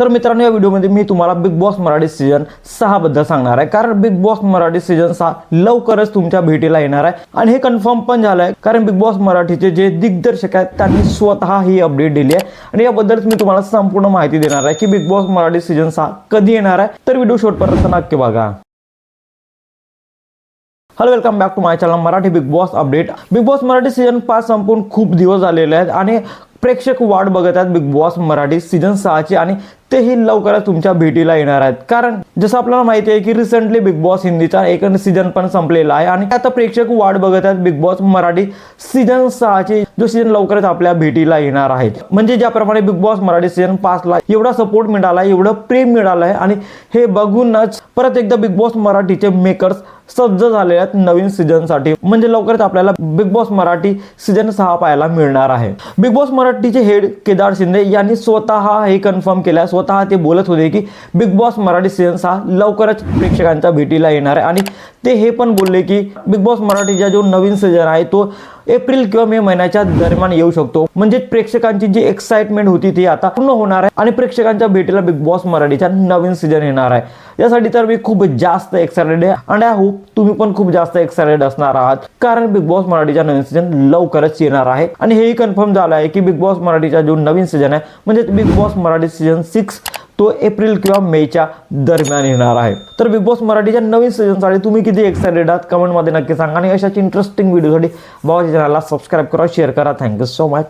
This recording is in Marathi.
तर मित्रांनो या व्हिडिओमध्ये मी तुम्हाला बिग बॉस मराठी सीझन सहा बद्दल सांगणार आहे. कारण बिग बॉस मराठी सीझन सहा लवकरच तुमच्या भेटीला येणार आहे. आणि हे कन्फर्म पण झालं आहे कारण बिग बॉस मराठीचे जे दिग्दर्शक आहेत त्यांनी स्वतः ही अपडेट दिली आहे. आणि याबद्दलच मी तुम्हाला संपूर्ण माहिती देणार आहे की बिग बॉस मराठी सीझन सहा कधी येणार आहे. तर व्हिडिओ शेवटपर्यंत नक्की बघा. Hello welcome back to my channel Marathi Bigg Boss update Bigg Boss Marathi season पाच संपून खूप दिवस झालेले आहेत आणि प्रेक्षक वाट बघत आहेत बिग बॉस मराठी सीझन सहाची. आणि तेही लवकरच तुमच्या भेटीला येणार आहेत. कारण जसं आपल्याला माहिती आहे की रिसेंटली बिग बॉस हिंदीचा एक सीझन पण संपलेला आहे आणि आता प्रेक्षक वाट बघत आहेत बिग बॉस मराठी सीझन सहाची जो सीझन लवकरच आपल्या भेटीला येणार आहेत म्हणजे ज्याप्रमाणे बिग बॉस मराठी सीझन पाचला एवढा सपोर्ट मिळाला एवढं प्रेम मिळालं आहे आणि हे बघूनच परत एकदा बिग बॉस मराठीचे मेकर्स सज्ज झालेले आहेत नवीन सीझनसाठी म्हणजे लवकरच आपल्याला बिग बॉस मराठी सीझन सहा पाहायला मिळणार आहे. बिग बॉस मराठीचे हेड केदार शिंदे यांनी स्वतः हे कन्फर्म केलं स्वतः ते बोलत होते की बिग बॉस मराठी सीझन सहा लवकरच प्रेक्षकांच्या भेटीला येणार आहे. आणि ते हे पण बोलले की बिग बॉस मराठीचा जो नवीन सीझन आहे तो एप्रिल किंवा मे महिन्याच्या दरम्यान येऊ शकतो. म्हणजे प्रेक्षकांची जी एक्साइटमेंट होती ती आता पूर्ण होणार आहे आणि प्रेक्षकांच्या भेटीला बिग बॉस मराठीचा नवीन सीझन येणार आहे. यासाठी तर मी खूप जास्त एक्सायटेड आहे आणि आय होप तुम्ही पण खूप जास्त एक्सायटेड असणार आहात. कारण बिग बॉस मराठीचा नवीन सीझन लवकरच येणार आहे. आणि हेही कन्फर्म झालं आहे की बिग बॉस मराठीचा जो नवीन सीझन आहे म्हणजे Bigg Boss Marathi season six तो एप्रिल किंवा मेच्या दरम्यान येणार आहे. तर बिग बॉस मराठीच्या नवीन सीझनसाठी तुम्ही किती एक्सायटेड आहात? कमेंटमध्ये नक्की सांगा आणि अशाच इंटरेस्टिंग व्हिडिओसाठी बाबाच्या चॅनलला सबस्क्राईब करा शेअर करा. Thank you so much